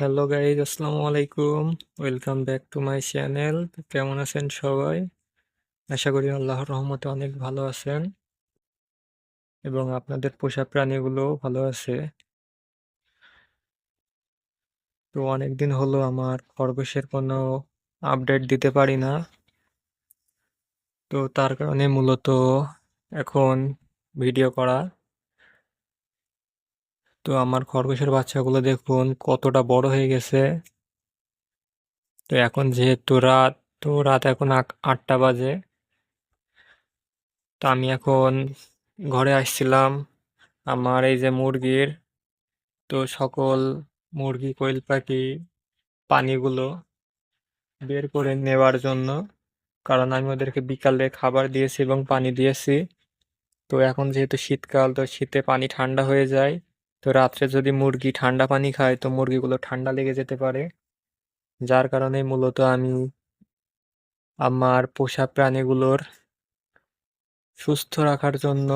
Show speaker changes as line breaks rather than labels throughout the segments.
Hello guys আসসালামু আলাইকুম welcome back to my channel কেমন আছেন সবাই? আশা করি আল্লাহর রহমতে অনেক ভালো আছেন এবং আপনাদের পোষা প্রাণীগুলো ভালো আছে। তো অনেকদিন হলো আমার খরগোশের কোনো আপডেট দিতে পারি না। তো তার কারণে মূলত এখন ভিডিও করা তো আমার খরগোশের বাচ্চাগুলো দেখুন কতটা বড় হয়ে গেছে। তো এখন যেহেতু রাত, তো রাত এখন আট- আটটা বাজে। তো আমি এখন ঘরে আসছিলাম আমার এই যে মুরগির। তো সকল মুরগি, কোয়েল পাখি, পানিগুলো বের করে নেওয়ার জন্য, কারণ আমি ওদেরকে বিকালে খাবার দিয়েছি এবং পানি দিয়েছি। তো এখন যেহেতু শীতকাল, তো শীতে পানি ঠান্ডা হয়ে যায়। তো রাত্রে যদি মুরগি ঠান্ডা পানি খায়, তো মুরগিগুলো ঠান্ডা লেগে যেতে পারে। যার কারণে মূলত আমি আমার পোষা প্রাণীগুলোর সুস্থ রাখার জন্য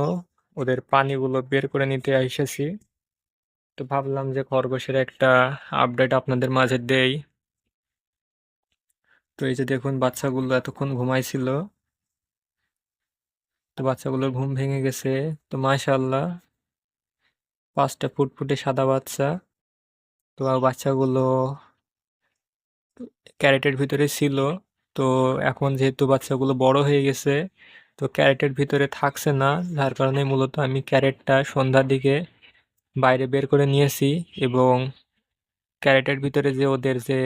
ওদের পানিগুলো বের করে নিতে এসেছি। তো ভাবলাম যে খরগোশের একটা আপডেট আপনাদের মাঝে দেই। তো এই যে দেখুন, বাচ্চাগুলো এতক্ষণ ঘুমাইছিল। তো বাচ্চাগুলোর ঘুম ভেঙে গেছে। তো মাশাআল্লাহ পাঁচটা ফুটফুটে সাদা বাচ্চা। তো বাচ্চাগুলো ক্যারেটের ভিতরে ছিল। তো এখন যেহেতু বাচ্চাগুলো বড় হয়ে গেছে, তো ক্যারেটের ভিতরে থাকছে না। যার কারণে মূলত আমি ক্যারেটটা সন্ধ্যার দিকে বাইরে বের করে নিয়েছি এবং ক্যারেটের ভিতরে যে ওদের যে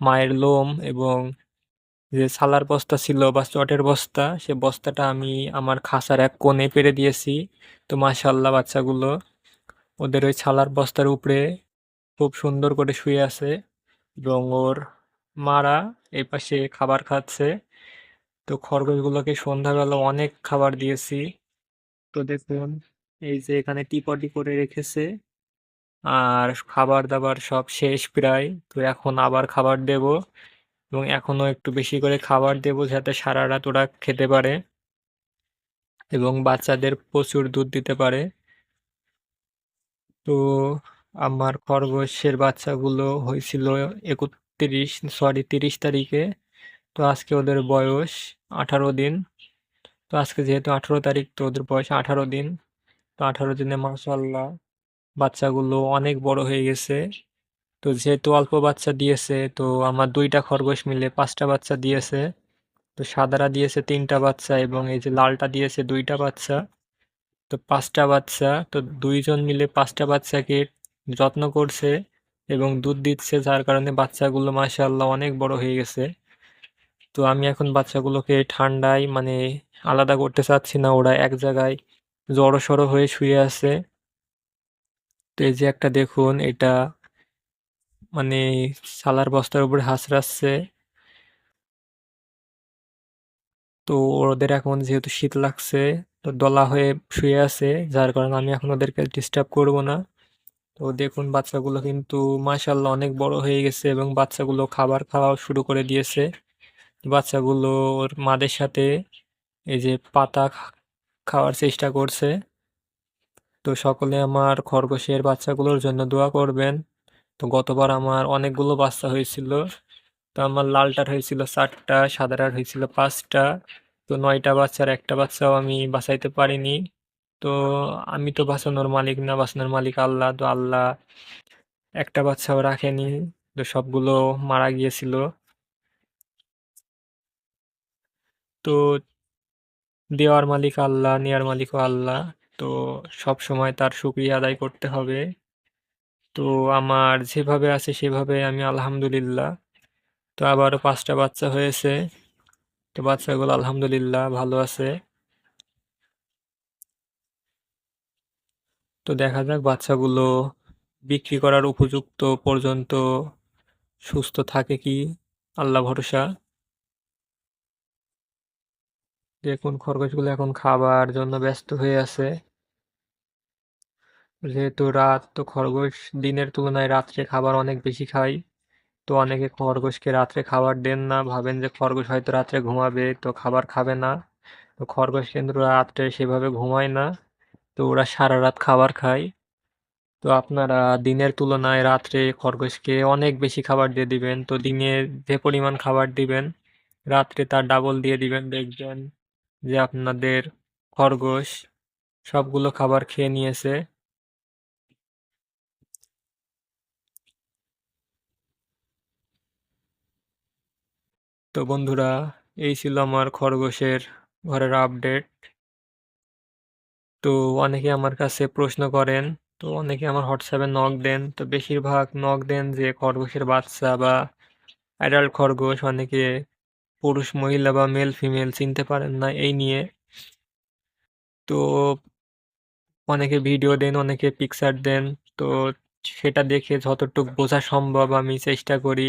মায়ের লোম এবং যে সালার বস্তা ছিল বা চটের বস্তা, সে বস্তাটা আমি আমার খাসার এক কোণে পেরে দিয়েছি। তো মাশাআল্লাহ বাচ্চাগুলো ওদের ওই ছালার বস্তার উপরে খুব সুন্দর করে শুয়ে আছে। এবং ওর মারা এই পাশে খাবার খাচ্ছে। তো খরগোশগুলোকে সন্ধ্যাবেলা অনেক খাবার দিয়েছি। তো দেখুন, এই যে এখানে টিপটি করে রেখেছে। আর খাবার দাবার সব শেষ প্রায়। তো এখন আবার খাবার দেব। এবং এখনও একটু বেশি করে খাবার দেব যাতে সারা রাত ওরা খেতে পারে। এবং বাচ্চাদের প্রচুর দুধ দিতে পারে। তো আমার খরগোশের বাচ্চাগুলো হয়েছিল একত্রিশ সরি তিরিশ তারিখে। তো আজকে ওদের বয়স আঠারো দিন। তো আজকে যেহেতু আঠারো তারিখ, তো ওদের বয়স আঠারো দিন। তো আঠারো দিনে মাসাল্লাহ বাচ্চাগুলো অনেক বড় হয়ে গেছে। তো যেহেতু অল্প বাচ্চা দিয়েছে, তো আমার দুইটা খরগোশ মিলে পাঁচটা বাচ্চা দিয়েছে। তো সাদারা দিয়েছে তিনটা বাচ্চা এবং এই যে লালটা দিয়েছে দুইটা বাচ্চা। তো পাঁচটা বাচ্চা, তো দুইজন মিলে পাঁচটা বাচ্চাকে যত্ন করছে এবং দুধ দিচ্ছে, যার কারণে বাচ্চাগুলো মাশাআল্লাহ অনেক বড় হয়ে গেছে। তো আমি এখন বাচ্চাগুলোকে ঠান্ডায় মানে আলাদা করতে চাচ্ছি না, ওরা এক জায়গায় জড়সড় হয়ে শুয়ে আছে। তো এই যে একটা দেখুন, এটা মানে সালার বস্তার উপরে হাঁচড়াচ্ছে। তো ওদের এখন যেহেতু শীত লাগছে, তো দলা হয়ে শুয়ে আছে, যার কারণে আমি এখন ওদেরকে ডিস্টার্ব করব না। তো দেখুন, বাচ্চাগুলো কিন্তু মাশাআল্লাহ অনেক বড় হয়ে গেছে এবং বাচ্চাগুলো খাবার খাওয়া শুরু করে দিয়েছে। বাচ্চাগুলো ওর মাদের সাথে এই যে পাতা খাওয়ার চেষ্টা করছে। তো সকলে আমার খরগোশের বাচ্চাগুলোর জন্য দোয়া করবেন। তো গতবার আমার অনেকগুলো বাচ্চা হয়েছিল। তো আমার লালটার হয়েছিল চারটা, সাদাটার হয়েছিল পাঁচটা। তো নয়টা বাচ্চার একটা বাচ্চাও আমি বাঁচাইতে পারিনি। তো আমি তো বাঁচানোর মালিক না, বাঁচানোর মালিক আল্লাহ। তো আল্লাহ একটা বাচ্চাও রাখেনি, তো সবগুলো মারা গিয়েছিল। তো দেওয়ার মালিক আল্লাহ নেওয়ার মালিকও আল্লাহ। তো সব সময় তার শুকরিয়া আদায় করতে হবে। তো আমার যেভাবে আছে সেভাবে আমি আলহামদুলিল্লাহ। তো আবারও পাঁচটা বাচ্চা হয়েছে। তো বাচ্চাগুলো আলহামদুলিল্লাহ ভালো আছে। তো দেখা যাক বাচ্চাগুলো বিক্রি করার উপযুক্ত পর্যন্ত সুস্থ থাকে কি? আল্লাহ ভরসা। দেখুন, খরগোশগুলো এখন খাবার জন্য ব্যস্ত হয়ে আছে। যেহেতু রাত, তো খরগোশ দিনের তুলনায় রাত্রে খাবার অনেক বেশি খায়। তো অনেকে খরগোশকে রাত্রে খাবার দেন না, ভাবেন যে খরগোশ হয়তো রাত্রে ঘুমাবে, তো খাবার খাবে না। তো খরগোশ কিন্তু রাত্রে সেভাবে ঘুমায় না, তো ওরা সারা রাত খাবার খায়। তো আপনারা দিনের তুলনায় রাত্রে খরগোশকে অনেক বেশি খাবার দিয়ে দিবেন, তো দিনে যে পরিমাণ খাবার দিবেন, রাত্রে তার ডাবল দিয়ে দিবেন। দেখবেন যে আপনাদের খরগোশ সবগুলো খাবার খেয়ে নিয়েছে। তো বন্ধুরা, এই ছিল আমার খরগোশের ঘরের আপডেট তো অনেকে আমার কাছে প্রশ্ন করেন, তো অনেকে আমার হোয়াটসঅ্যাপে নক দেন। তো বেশিরভাগ নক দেন যে খরগোশের বাচ্চা বা অ্যাডাল্ট খরগোশ, অনেকে পুরুষ, মহিলা বা মেল ফিমেল চিনতে পারেন না এই নিয়ে। তো অনেকে ভিডিও দেন, অনেকে পিকচার দেন। তো সেটা দেখে যতটুকু বোঝা সম্ভব আমি চেষ্টা করি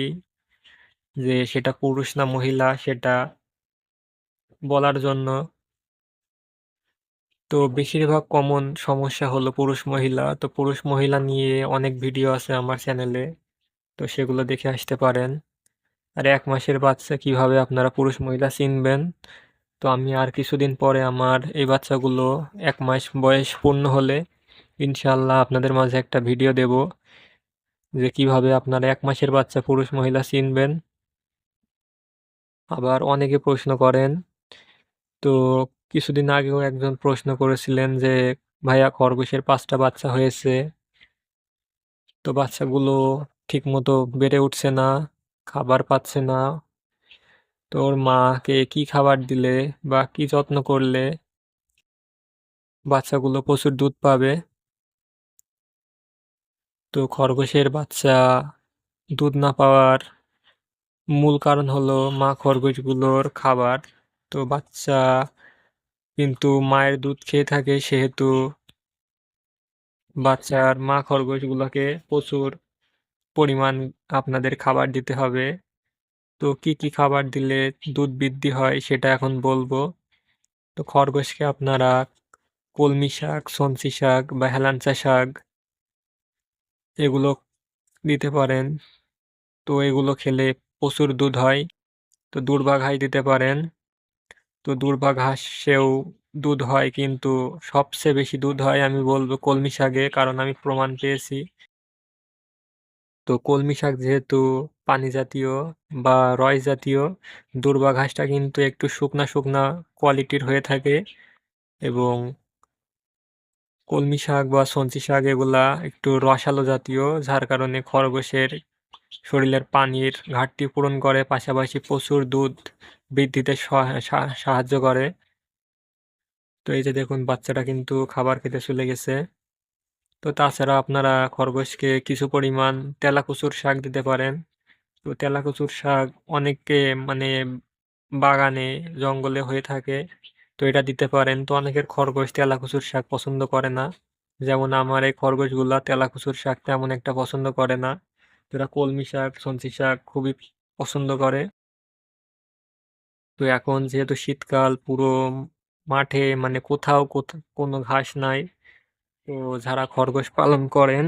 যে সেটা পুরুষ না মহিলা সেটা বলার জন্য। তো বেশিরভাগ কমন সমস্যা হলো পুরুষ মহিলা। তো পুরুষ মহিলা নিয়ে অনেক ভিডিও আছে আমার চ্যানেলে তো সেগুলো দেখে আসতে পারেন। আর এক মাসের বাচ্চা কীভাবে আপনারা পুরুষ মহিলা চিনবেন? তো আমি আর কিছুদিন পরে আমার এই বাচ্চাগুলো এক মাস বয়স পূর্ণ হলে ইনশাল্লাহ আপনাদের মাঝে একটা ভিডিও দেব যে কীভাবে আপনারা এক মাসের বাচ্চা পুরুষ মহিলা চিনবেন। আবার অনেকে প্রশ্ন করেন। তো কিছুদিন আগেও একজন প্রশ্ন করেছিলেন যে, ভাইয়া, খরগোশের পাঁচটা বাচ্চা হয়েছে। তো বাচ্চাগুলো ঠিক মতো বেড়ে উঠছে না, খাবার পাচ্ছে না। তোর মাকে কি খাবার দিলে বা কি যত্ন করলে বাচ্চাগুলো প্রচুর দুধ পাবে? তো খরগোশের বাচ্চা দুধ না পাওয়ার মূল কারণ হলো মা খরগোশগুলোর খাবার। তো বাচ্চা কিন্তু মায়ের দুধ খেয়ে থাকে, সেহেতু বাচ্চার মা খরগোশগুলোকে প্রচুর পরিমাণ আপনাদের খাবার দিতে হবে। তো কি কি খাবার দিলে দুধ বৃদ্ধি হয় সেটা এখন বলব। তো খরগোশকে আপনারা কলমি শাক সঞ্চি শাক বা হেলাঞ্চা শাক এগুলো দিতে পারেন। তো এগুলো খেলে প্রচুর দুধ হয়, তো দুর্বা ঘাস দিতে পারেন। তো দুর্বা ঘাসেও দুধ হয় কিন্তু সবচেয়ে বেশি দুধ হয় আমি বলব কলমি শাকে কারণ আমি প্রমাণ পেয়েছি। তো কলমি শাক যেহেতু পানি জাতীয় বা রয় জাতীয় দুর্বা ঘাসটা কিন্তু একটু শুকনা শুকনা কোয়ালিটির হয়ে থাকে এবং কলমি শাক বা সঞ্চি শাক এগুলা একটু রসালো জাতীয়, যার কারণে খরগোশের শরীরের পানির ঘাটতি পূরণ করে, পাশাপাশি প্রচুর দুধ বৃদ্ধিতে সাহায্য করে। তো এই যে দেখুন বাচ্চাটা কিন্তু খাবার খেতে চলে গেছে। তো তাছাড়া আপনারা খরগোশকে কিছু পরিমাণ তেলাকুচুর শাক দিতে পারেন। তো তেলাকুচুর শাক অনেকে মানে বাগানে, জঙ্গলে হয়ে থাকে, তো এটা দিতে পারেন। তো অনেকের খরগোশ তেলাকুচুর শাক পছন্দ করে না। যেমন আমার এই খরগোশগুলা তেলাকুচুর শাক তেমন একটা পছন্দ করে না। এরা কলমি শাক সঞ্চি শাক খুবই পছন্দ করে। তো এখন যেহেতু শীতকাল, পুরো মাঠে মানে কোথাও কোনো ঘাস নাই, তো যারা খরগোশ পালন করেন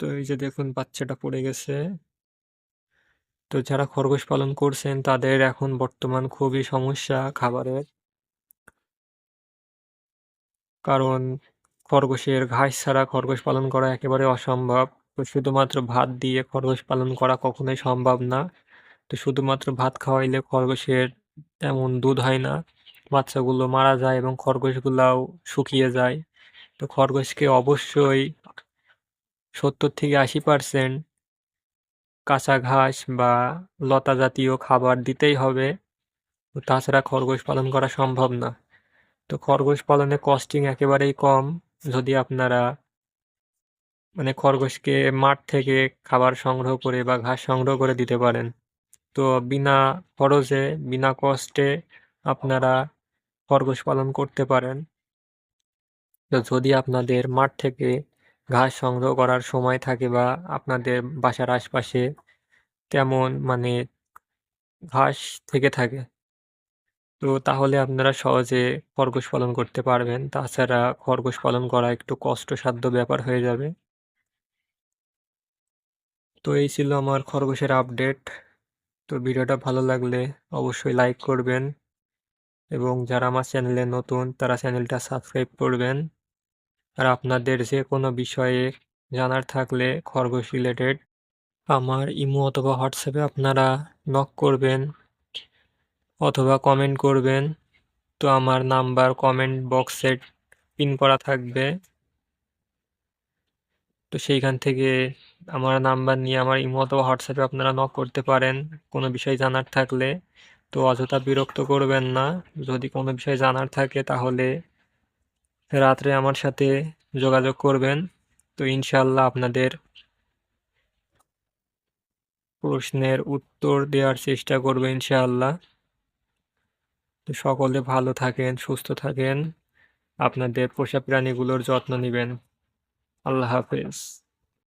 তো এই যে দেখুন বাচ্চাটা পড়ে গেছে। তো যারা খরগোশ পালন করছেন, তাদের এখন বর্তমান খুবই সমস্যা খাবারের। কারণ খরগোশের ঘাস ছাড়া খরগোশ পালন করা একেবারে অসম্ভব। তো শুধুমাত্র ভাত দিয়ে খরগোশ পালন করা কখনোই সম্ভব না। তো শুধুমাত্র ভাত খাওয়াইলে খরগোশের তেমন দুধ হয় না। বাচ্চাগুলো মারা যায় এবং খরগোশগুলাও শুকিয়ে যায়। তো খরগোশকে অবশ্যই সত্তর থেকে আশি পার্সেন্ট কাঁচা ঘাস বা লতা জাতীয় খাবার দিতেই হবে। তাছাড়া খরগোশ পালন করা সম্ভব না। তো খরগোশ পালনে কস্টিং একেবারেই কম। যদি আপনারা মানে খরগোশকে মাঠ থেকে খাবার সংগ্রহ করে বা ঘাস সংগ্রহ করে দিতে পারেন। তো বিনা খরচে, বিনা কষ্টে আপনারা খরগোশ পালন করতে পারেন। তো যদি আপনাদের মাঠ থেকে ঘাস সংগ্রহ করার সময় থাকে বা আপনাদের বাসার আশপাশে তেমন মানে ঘাস থেকে থাকে তো তাহলে আপনারা সহজে খরগোশ পালন করতে পারবেন। তাছাড়া খরগোশ পালন করা একটু কষ্টসাধ্য ব্যাপার হয়ে যাবে। তো এই ছিল আমার খরগোশের আপডেট তো ভিডিওটা ভালো লাগলে অবশ্যই লাইক করবেন এবং যারা আমার চ্যানেলে নতুন, তারা চ্যানেলটা সাবস্ক্রাইব করবেন। আর আপনাদের যে কোনো বিষয়ে জানার থাকলে খরগোশ রিলেটেড আমার ইমো অথবা হোয়াটসঅ্যাপে আপনারা নক করবেন। অথবা কমেন্ট করবেন। তো আমার নাম্বার কমেন্ট বক্সে পিন করা থাকবে। তো সেইখান থেকে আমার নাম্বার নিয়ে আমার ইমো অথবা হোয়াটসঅ্যাপে আপনারা নক করতে পারেন, কোনো বিষয় জানার থাকলে। তো অযথা বিরক্ত করবেন না। যদি কোনো বিষয় জানার থাকে তাহলে রাত্রে আমার সাথে যোগাযোগ করবেন। তো ইনশাল্লাহ আপনাদের প্রশ্নের উত্তর দেওয়ার চেষ্টা করব ইনশাআল্লাহ। তো সকলে ভালো থাকেন সুস্থ থাকেন। আপনাদের পোষা প্রাণীগুলোর যত্ন নেবেন। আল্লাহ হাফেজ।